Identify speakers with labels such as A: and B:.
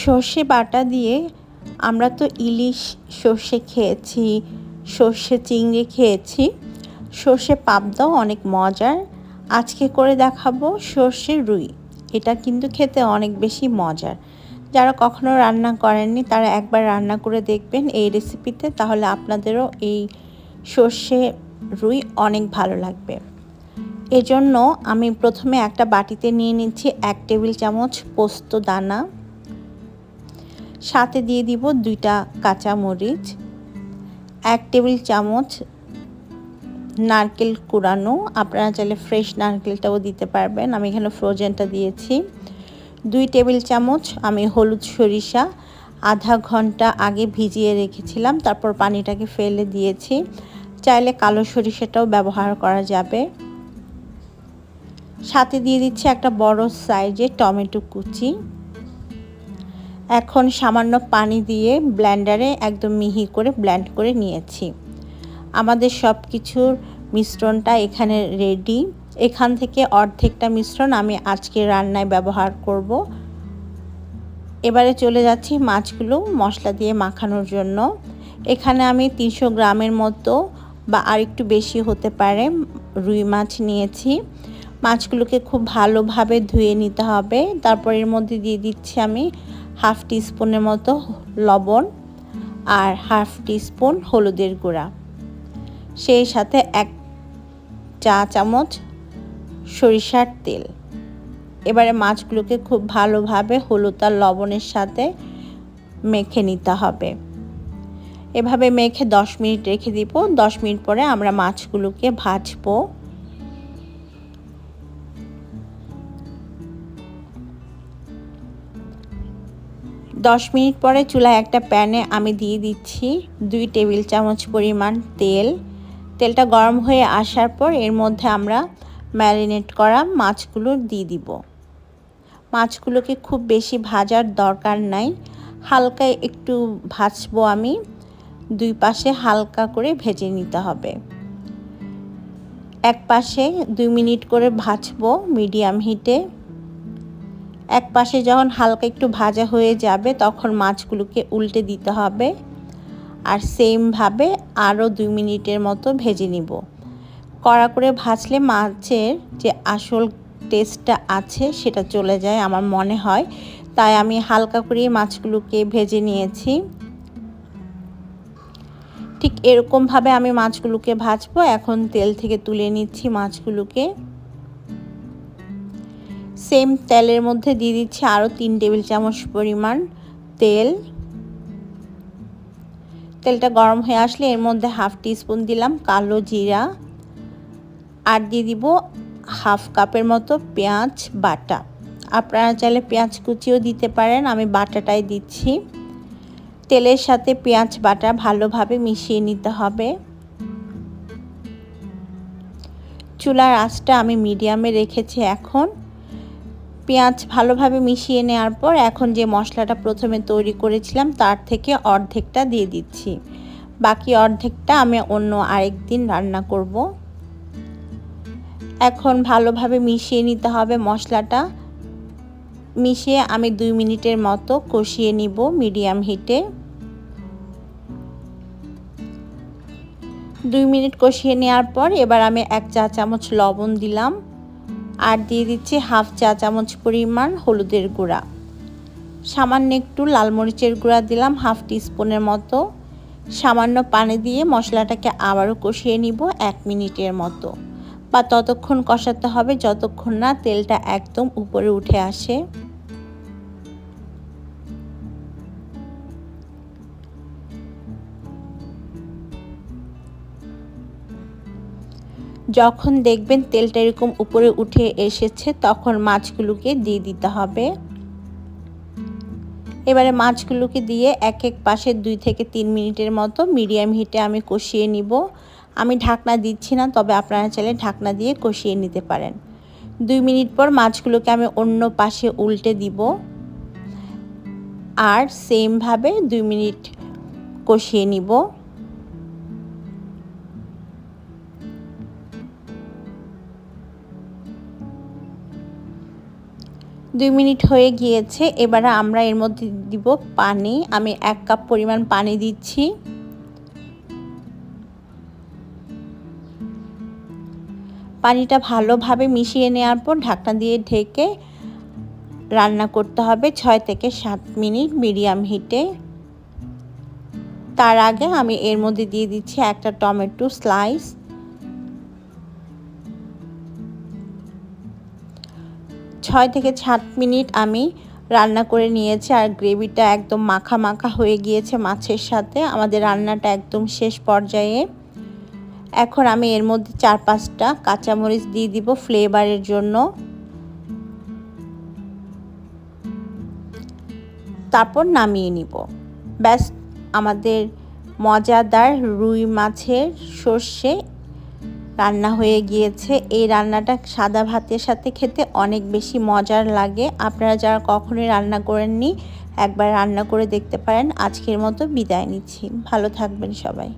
A: সর্ষে বাটা দিয়ে আমরা তো ইলিশ সর্ষে খেয়েছি, সর্ষে চিংড়ি খেয়েছি, সর্ষে পাবদাও অনেক মজার। আজকে করে দেখাবো সর্ষে রুই, এটা কিন্তু খেতে অনেক বেশি মজার। যারা কখনো রান্না করেননি, তারা একবার রান্না করে দেখবেন এই রেসিপিতে তাহলে আপনাদেরও এই সর্ষে রুই অনেক ভালো লাগবে। এজন্য আমি প্রথমে একটা বাটিতে নিয়ে নিচ্ছি এক টেবিল চামচ পোস্ত দানা। সাথে দিয়ে দিব দুইটা কাঁচা মরিচ এক টেবিল চামচ নারকেল কুড়ানো। আপনারা চাইলে ফ্রেশ নারকেলটাও দিতে পারবেন, আমি এখানে ফ্রোজেনটা দিয়েছি। দুই টেবিল চামচ আমি হলুদ সরিষা, আধা ঘণ্টা আগে ভিজিয়ে রেখেছিলাম, তারপর পানিটাকে ফেলে দিয়েছি। চাইলে কালো সরিষাটাও ব্যবহার করা যাবে। সাথে দিয়ে দিচ্ছি একটা বড় সাইজে টমেটো কুচি। এখন সামান্য পানি দিয়ে ব্ল্যান্ডারে একদম মিহি করে ব্ল্যান্ড করে নিয়েছি। আমাদের সব কিছুর মিশ্রণটা এখানে রেডি এখান থেকে অর্ধেকটা মিশ্রণ আমি আজকে রান্নায় ব্যবহার করব। এবারে চলে যাচ্ছি মাছগুলো মশলা দিয়ে মাখানোর জন্য। এখানে আমি তিনশো গ্রামের মতো বা আরেকটু বেশি হতে পারে রুই মাছ নিয়েছি। মাছগুলোকে খুব ভালোভাবে ধুয়ে নিতে হবে। তারপর এর মধ্যে দিয়ে দিচ্ছি আমি হাফ টিস্পুনের মতো লবণ আর হাফ টিস্পুন হলুদের গুঁড়া। সেই সাথে এক চা চামচ সরিষার তেল। এবারে মাছগুলোকে খুব ভালোভাবে হলুদ আর লবণের সাথে মেখে নিতে হবে। এভাবে মেখে দশ মিনিট রেখে দিব। দশ মিনিট পরে আমরা মাছগুলোকে ভাজবো। দশ মিনিট পরে চুলায় একটা প্যানে আমি দিয়ে দিচ্ছি দুই টেবিল চামচ পরিমাণ তেল। তেলটা গরম হয়ে আসার পর এর মধ্যে আমরা ম্যারিনেট করা মাছগুলো দিয়ে দিব। মাছগুলোকে খুব বেশি ভাজার দরকার নাই। হালকা একটু ভাজবো আমি। দুই পাশে হালকা করে ভেজে নিতে হবে। এক পাশে দুই মিনিট করে ভাজবো মিডিয়াম হিটে। এক পাশে যখন হালকা একটু ভাজা হয়ে যাবে, তখন মাছগুলোকে উল্টে দিতে হবে। আর সেমভাবে আরও দুই মিনিটের মতো ভেজে নিব। কড়া করে ভাজলে মাছের যে আসল টেস্টটা আছে, সেটা চলে যায় আমার মনে হয়। তাই আমি হালকা করে মাছগুলোকে ভেজে নিয়েছি। ঠিক এরকমভাবে আমি মাছগুলোকে ভাজবো। এখন তেল থেকে তুলে নিচ্ছি মাছগুলোকে। সেম তেলের মধ্যে দিয়ে দিচ্ছি আরও তিন টেবিল চামচ পরিমাণ তেল। তেলটা গরম হয়ে আসলে এর মধ্যে হাফ টিস্পুন দিলাম কালো জিরা। আর দিয়ে দিব হাফ কাপের মতো পেঁয়াজ বাটা। আপনারা চাইলে পেঁয়াজ কুচিও দিতে পারেন, আমি বাটাটাই দিচ্ছি। তেলের সাথে পেঁয়াজ বাটা ভালোভাবে মিশিয়ে নিতে হবে। চুলার আঁচটা আমি মিডিয়ামে রেখেছি এখন। পেঁয়াজ ভালোভাবে মিশিয়ে নেওয়ার পর এখন যে মশলাটা প্রথমে তৈরি করেছিলাম তার থেকে অর্ধেকটা দিয়ে দিচ্ছি। বাকি অর্ধেকটা আমি অন্য আরেক দিন রান্না করব। এখন ভালোভাবে মিশিয়ে নিতে হবে মশলাটা। মিশিয়ে আমি দুই মিনিটের মতো কষিয়ে নিব মিডিয়াম হিটে। দুই মিনিট কষিয়ে নেওয়ার পর এবার আমি এক চা চামচ লবণ দিলাম। আর দিয়ে দিচ্ছি হাফ চা চামচ পরিমাণ হলুদের গুঁড়া। সামান্য একটু লাল মরিচের গুঁড়া দিলাম, হাফ টিস্পুনের মতো। সামান্য পানি দিয়ে মশলাটাকে আবারও কষিয়ে নিব এক মিনিটের মতো। বা ততক্ষণ কষাতে হবে, যতক্ষণ না তেলটা একদম উপরে উঠে আসে। যখন দেখবেন তেলটা এরকম উপরে উঠে এসেছে, তখন মাছগুলোকে দিয়ে দিতে হবে। এবারে মাছগুলোকে দিয়ে এক এক পাশে দুই থেকে তিন মিনিটের মতো মিডিয়াম হিটে আমি কষিয়ে নিব। আমি ঢাকনা দিচ্ছি না, তবে আপনারা চাইলে ঢাকনা দিয়ে কষিয়ে নিতে পারেন। দুই মিনিট পর মাছগুলোকে আমি অন্য পাশে উল্টে দিব। আর সেমভাবে দুই মিনিট কষিয়ে নিব। দুই মিনিট হয়ে গিয়েছে, এবারে আমরা এর মধ্যে দিব পানি। আমি এক কাপ পরিমাণ পানি দিচ্ছি। পানিটা ভালোভাবে মিশিয়ে নেওয়ার পর ঢাকনা দিয়ে ঢেকে রান্না করতে হবে ছয় থেকে সাত মিনিট মিডিয়াম হিটে। তার আগে আমি এর মধ্যে দিয়ে দিচ্ছি একটা টমেটো স্লাইস। ছয় থেকে সাত মিনিট আমি রান্না করে নিয়েছি আর গ্রেভিটা একদম মাখা মাখা হয়ে গিয়েছে মাছের সাথে। আমাদের রান্নাটা একদম শেষ পর্যায়ে। এখন আমি এর মধ্যে চার পাঁচটা কাঁচামরিচ দিয়ে দিব ফ্লেভারের জন্য। তারপর নামিয়ে নিব। ব্যাস, আমাদের মজাদার রুই মাছের সর্ষে রান্না হয়ে গিয়েছে। এই রান্নাটা সাদা ভাতের সাথে খেতে অনেক বেশি মজার লাগে। আপনারা যারা কখনোই রান্না করেননি, একবার রান্না করে দেখতে পারেন। আজকের মতো বিদায় নিচ্ছি। ভালো থাকবেন সবাই।